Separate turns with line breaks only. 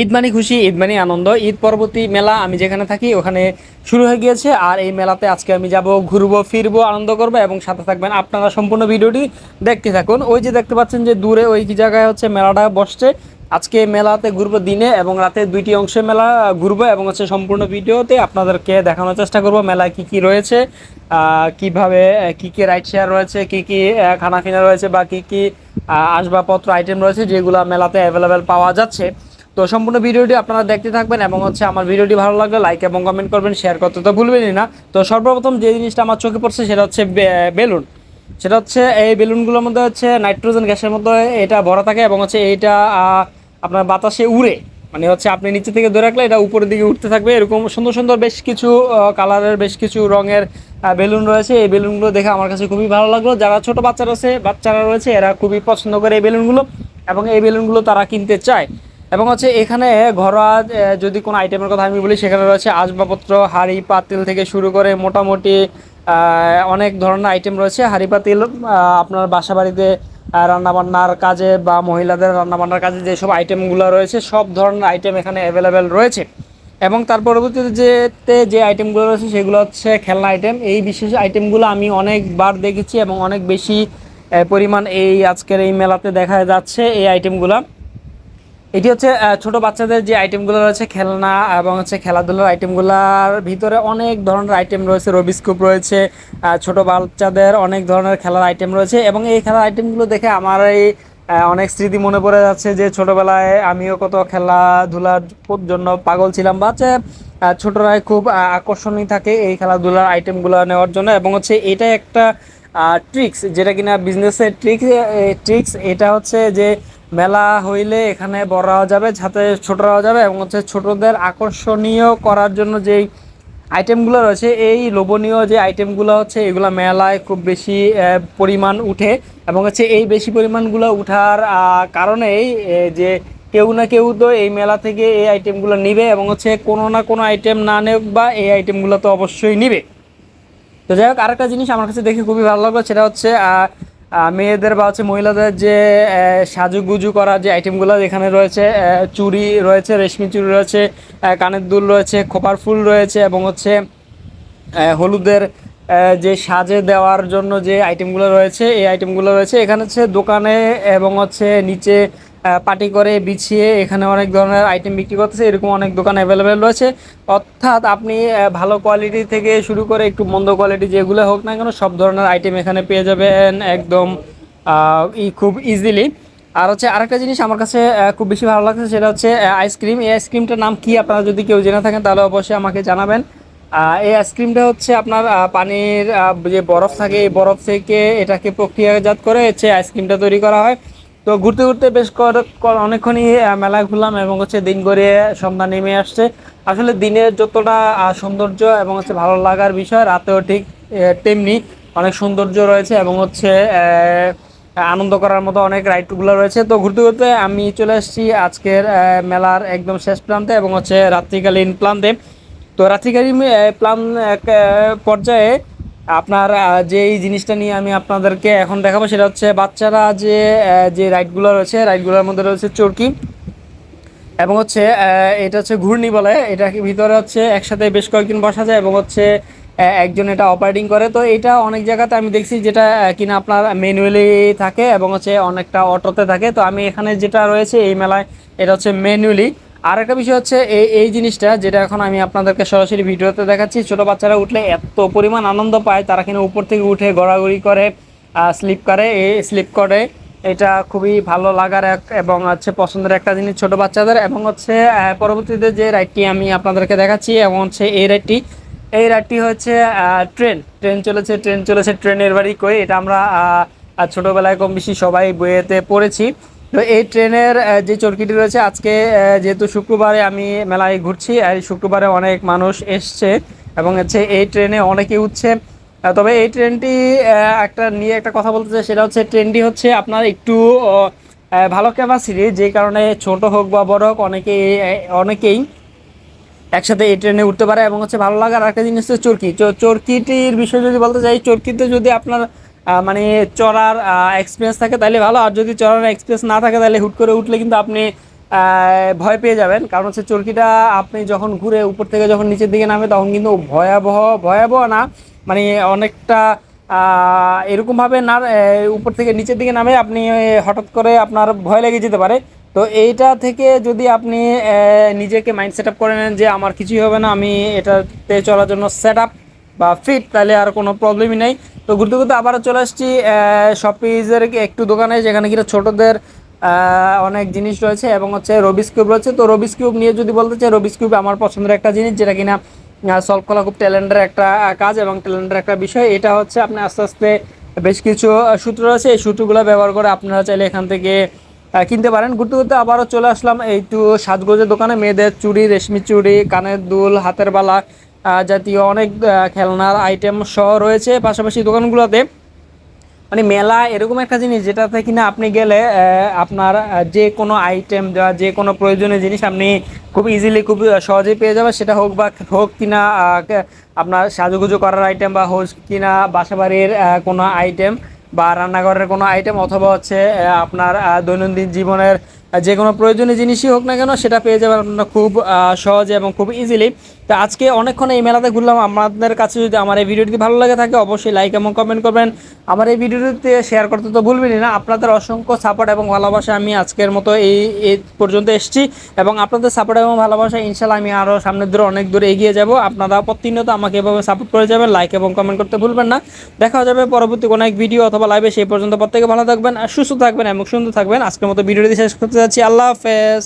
ঈদ মানে খুশি ঈদ মানে আনন্দ। ঈদ পরবর্তী মেলা আমি যেখানে থাকি ওখানে শুরু হয়ে গিয়েছে। আর এই মেলাতে আজকে আমি যাব ঘুরবো ফিরবো আনন্দ করব এবং সাথে থাকবেন আপনারা সম্পূর্ণ ভিডিওটি দেখতে থাকুন। ওই যে দেখতে পাচ্ছেন যে দূরে ওই জায়গায় হচ্ছে মেলাটা বসছে। আজকে মেলাতে ঘুরবো দিনে এবং রাতে দুইটি অংশে মেলা ঘুরবো এবং হচ্ছে সম্পূর্ণ ভিডিওতে আপনাদেরকে দেখানোর চেষ্টা করব মেলায় কি কি রয়েছে কীভাবে কি কি রাইড শেয়ার রয়েছে কি কি আহ, খানাপিনা রয়েছে বা কি কি আসবাবপত্র আইটেম রয়েছে যেগুলো মেলাতে অ্যাভেলেবেল পাওয়া যাচ্ছে। তো সম্পূর্ণ ভিডিওটি আপনারা দেখতে থাকবেন এবং হচ্ছে আমার ভিডিওটি ভালো লাগলে লাইক এবং কমেন্ট করবেন শেয়ার করতে তো ভুলবেনই না। তো সর্বপ্রথম যে জিনিসটা আমার চোখে পড়ছে সেটা হচ্ছে বেলুন। সেটা হচ্ছে এই বেলুনগুলোর মধ্যে হচ্ছে নাইট্রোজেন গ্যাসের মধ্যে এটা ভরা থাকে এবং হচ্ছে এইটা আপনার বাতাসে উড়ে। মানে হচ্ছে আপনি নিচে থেকে ধরে রাখলে এটা উপরের দিকে উঠতে থাকবে। এরকম সুন্দর সুন্দর বেশ কিছু কালারের বেশ কিছু রঙের বেলুন রয়েছে। এই বেলুনগুলো দেখে আমার কাছে খুবই ভালো লাগল। যারা ছোট বাচ্চারা আছে বাচ্চারা রয়েছে, এরা খুবই পছন্দ করে এই বেলুনগুলো এবং এই বেলুনগুলো তারা কিনতে চায়। এবং হচ্ছে এখানে ঘরোয়া যদি কোনো আইটেমের কথা আমি বলি, সেখানে রয়েছে আসবাবপত্র, হাঁড়ি, পাতিল থেকে শুরু করে মোটামুটি অনেক ধরনের আইটেম রয়েছে। হাঁড়ি, পাতিল আপনার বাসা বাড়িতে রান্নাবান্নার কাজে বা মহিলাদের রান্নাবান্নার কাজে যেসব আইটেমগুলো রয়েছে, সব ধরনের আইটেম এখানে অ্যাভেলেবেল রয়েছে। এবং তার পরবর্তীতে যেতে যে আইটেমগুলো রয়েছে, সেগুলো হচ্ছে খেলনা আইটেম এই বিশেষ আইটেমগুলো আমি অনেকবার দেখেছি এবং অনেক বেশি পরিমাণ এই আজকের এই মেলাতে দেখা যাচ্ছে এই আইটেমগুলো এটি হচ্ছে ছোট বাচ্চাদের যে আইটেমগুলো রয়েছে, খেলনা এবং হচ্ছে খেলাধুলার আইটেমগুলোর ভিতরে অনেক ধরনের আইটেম রয়েছে রবিস্কুপ রয়েছে ছোট বাচ্চাদের অনেক ধরনের খেলার আইটেম রয়েছে এবং এই খেলার আইটেমগুলো দেখে আমার এই অনেক স্মৃতি মনে পড়ে যাচ্ছে যে ছোটবেলায় আমিও কত খেলাধুলার জন্য পাগল ছিলাম বা হচ্ছে ছোটরাই খুব আকর্ষণীয় থাকে এই খেলাধুলার আইটেমগুলো নেওয়ার জন্য এবং হচ্ছে এটা একটা ট্রিক্স যেটা কিনা বিজনেসের ট্রিক্স ট্রিক্স এটা হচ্ছে যে মেলা হইলে এখানে বড়রাও যাবে, সাথে ছোটরাও যাবে এবং হচ্ছে ছোটদের আকর্ষণীয় করার জন্য যেই আইটেমগুলো রয়েছে, এই লোভনীয় যে আইটেমগুলো হচ্ছে, এগুলো মেলায় খুব বেশি পরিমাণ উঠে এবং হচ্ছে এই বেশি পরিমাণগুলো উঠার কারণেই যে কেউ না কেউ তো এই মেলা থেকে এই আইটেমগুলো নিবে এবং হচ্ছে কোনো না কোনো আইটেম না নেক বা এই আইটেমগুলো তো অবশ্যই নিবে। তো যাই হোক, আরেকটা জিনিস আমার কাছে দেখে খুবই ভালো লাগল, সেটা হচ্ছে মেয়েদের বা হচ্ছে মহিলাদের যে সাজু সাজুগুজু করা যে আইটেমগুলো এখানে রয়েছে চুড়ি রয়েছে, রেশমি চুড়ি রয়েছে কানের দুল রয়েছে, খোপার ফুল রয়েছে এবং হচ্ছে হলুদের যে সাজে দেওয়ার জন্য যে আইটেমগুলো রয়েছে, এই আইটেমগুলো রয়েছে। এখানে হচ্ছে দোকানে এবং হচ্ছে নিচে পাটি করে বিছিয়ে এখানে অনেক ধরনের আইটেম বিক্রি করতেছে, এরকম অনেক দোকান অ্যাভেলেবেল রয়েছে। অর্থাৎ আপনি ভালো কোয়ালিটি থেকে শুরু করে একটু মন্দ কোয়ালিটি যেগুলো হোক না কেন, সব ধরনের আইটেম এখানে পেয়ে যাবেন একদম খুব ইজিলি আর হচ্ছে আরেকটা জিনিস আমার কাছে খুব বেশি ভালো লাগছে, সেটা হচ্ছে আইসক্রিম এই আইসক্রিমটার নাম কি আপনারা যদি কেউ জেনে থাকেন, তাহলে অবশ্যই আমাকে জানাবেন। এই আইসক্রিমটা হচ্ছে আপনার পানির যে বরফ থাকে, এই বরফ থেকে এটাকে প্রক্রিয়াজাত করে হচ্ছে আইসক্রিমটা তৈরি করা হয়। তো ঘুরতে ঘুরতে বেশ অনেকক্ষণই মেলায় ঘুরলাম এবং হচ্ছে দিন গড়িয়ে সন্ধ্যা নেমে আসছে। আসলে দিনের যতটা সৌন্দর্য এবং হচ্ছে ভালো লাগার বিষয়, রাতেও ঠিক তেমনি অনেক সৌন্দর্য রয়েছে এবং হচ্ছে আনন্দ করার মতো অনেক রাইডগুলো রয়েছে। তো ঘুরতে ঘুরতে আমি চলে এসেছি আজকের মেলার একদম শেষ প্রান্তে এবং হচ্ছে রাত্রিকালীন প্রান্তে তো রাত্রিকালীন প্লান পর্যায়ে আপনার যে এই জিনিসটা নিয়ে আমি আপনাদেরকে এখন দেখাবো সেটা হচ্ছে বাচ্চারা যে যে রাইডগুলো রয়েছে, রাইডগুলোর মধ্যে রয়েছে চরকি এবং হচ্ছে এটা হচ্ছে ঘূর্ণি বলে। এটা ভিতরে হচ্ছে একসাথে বেশ কয়েকজন বসা যায় এবং হচ্ছে একজন এটা অপারেটিং করে। তো এটা অনেক জায়গাতে আমি দেখছি যেটা কিনা আপনার ম্যানুয়ালি থাকে এবং হচ্ছে অনেকটা অটোতে থাকে। তো আমি এখানে যেটা রয়েছে এই মেলায়, এটা হচ্ছে ম্যানুয়ালি আর একটা বিষয় হচ্ছে এই এই জিনিসটা যেটা এখন আমি আপনাদেরকে সরাসরি ভিডিওতে দেখাচ্ছি ছোট বাচ্চারা উঠলে এত পরিমাণ আনন্দ পায় তারা কিনা উপর থেকে উঠে গড়াগড়ি করে স্লিপ করে এই স্লিপ করে। এটা খুবই ভালো লাগার এক এবং হচ্ছে পছন্দের একটা জিনিস ছোট বাচ্চাদের এবং হচ্ছে পরবর্তীতে যে রাইডটি আমি আপনাদেরকে দেখাচ্ছি এবং হচ্ছে এই রাইডটি এই রাইডটি হচ্ছে ট্রেন। ট্রেন চলেছে ট্রেন চলেছে ট্রেনের বাড়ি কই এটা আমরা আহ, কম বেশি সবাই বইয়েতে পড়েছি। তো এই ট্রেনের যে চরকিটি রয়েছে, আজকে যেহেতু শুক্রবারে আমি মেলায় ঘুরছি, আর শুক্রবারে অনেক মানুষ এসছে এবং হচ্ছে এই ট্রেনে অনেকে উঠছে। তবে এই ট্রেনটি একটা নিয়ে একটা কথা বলতে চাই, সেটা হচ্ছে ট্রেনটি হচ্ছে আপনার একটু ভালো ক্যাপাসিটি যে কারণে ছোট হোক বা বড় হোক, অনেকেই অনেকেই একসাথে এই ট্রেনে উঠতে পারে এবং হচ্ছে ভালো লাগার একটা জিনিস হচ্ছে চরকি। চরকিটির বিষয়ে যদি বলতে চাই, চরকিতে যদি আপনার মানে চড়ার এক্সপিরিয়েন্স থাকে তাহলে ভালো। আর যদি চড়ার এক্সপিরিয়েন্স না থাকে তাহলে হুট করে উঠলে কিন্তু আপনি ভয় পেয়ে যাবেন। কারণ হচ্ছে চরকিটা আপনি যখন ঘুরে উপর থেকে যখন নিচের দিকে নামে, তখন কিন্তু ভয়াবহ ভয়াবহ না। মানে অনেকটা এরকমভাবে না উপর থেকে নিচের দিকে নামে আপনি হঠাৎ করে আপনার ভয় লেগে যেতে পারে। তো এইটা থেকে যদি আপনি নিজেকে মাইন্ড সেট আপ করে নেন যে, আমার কিছুই হবে না, আমি এটাতে চলার জন্য সেট আপ বা ফিট তাহলে আর কোনো প্রবলেমই নেই। তো ঘুরতে ঘুরতে আবারও চলে আসছি শপিজের একটু দোকানে, যেখানে কিনা ছোটোদের অনেক জিনিস রয়েছে এবং হচ্ছে রবিস কিউব রয়েছে। তো রবিস কিউব নিয়ে যদি বলতে চাই রবিস কিউব আমার পছন্দের একটা জিনিস, যেটা কিনা সলভ করা খুব ট্যালেন্টের একটা কাজ এবং ট্যালেন্টের একটা বিষয়। এটা হচ্ছে আপনি আস্তে আস্তে বেশ কিছু সূত্র রয়েছে। এই সূত্রগুলো ব্যবহার করে আপনারা চাইলে এখান থেকে কিনতে পারেন। ঘুরতে ঘুরতে আবারও চলে আসলাম, এই একটু সাজগোজের দোকানে। মেয়েদের চুড়ি, রেশমি চুড়ি, কানের দুল, হাতের বালা জাতীয় অনেক খেলনার আইটেম সহ রয়েছে। পাশাপাশি দোকানগুলোতে মানে মেলা এরকম একটা জিনিস যেটাতে কিনা আপনি গেলে আপনার যে কোনো আইটেম বা যে কোনো প্রয়োজনীয় জিনিস আপনি খুব ইজিলি খুব সহজেই পেয়ে যাবেন। সেটা হোক বা হোক কিনা আপনার সাজুগুজু করার আইটেম বা হোক কিনা বাসাবাড়ির কোনো আইটেম বা রান্নাঘরের কোনো আইটেম অথবা হচ্ছে আপনার দৈনন্দিন জীবনের যে কোনো প্রয়োজনীয় জিনিসই হোক না কেন, সেটা পেয়ে যাবেন আপনারা খুব সহজে এবং খুব ইজিলি তো আজকে অনেকক্ষণ এই মেলাতে ঘুরলাম। আপনাদের কাছে যদি আমার এই ভিডিওটি ভালো লাগে থাকে, অবশ্যই লাইক এবং কমেন্ট করবেন। আমার এই ভিডিওটিতে শেয়ার করতে তো ভুলবেনই না। আপনাদের অসংখ্য সাপোর্ট এবং ভালোবাসা আমি আজকের মতো এই পর্যন্ত এসেছি। এবং আপনাদের সাপোর্ট এবং ভালোবাসা ইনশাল্লাহ আমি আরও সামনের দূরে, অনেক দূরে এগিয়ে যাব। আপনারা প্রতিনিয়ত আমাকে এভাবে সাপোর্ট করে যাবেন। লাইক এবং কমেন্ট করতে ভুলবেন না। দেখা যাবে পরবর্তী কোনো এক ভিডিও অথবা লাইভে সেই পর্যন্ত প্রত্যেকে ভালো থাকবেন আর সুস্থ থাকবেন এবং সুন্দর থাকবেন। আজকের মতো ভিডিওটি শেষ করতে যাচ্ছি। আল্লাহ হাফেজ।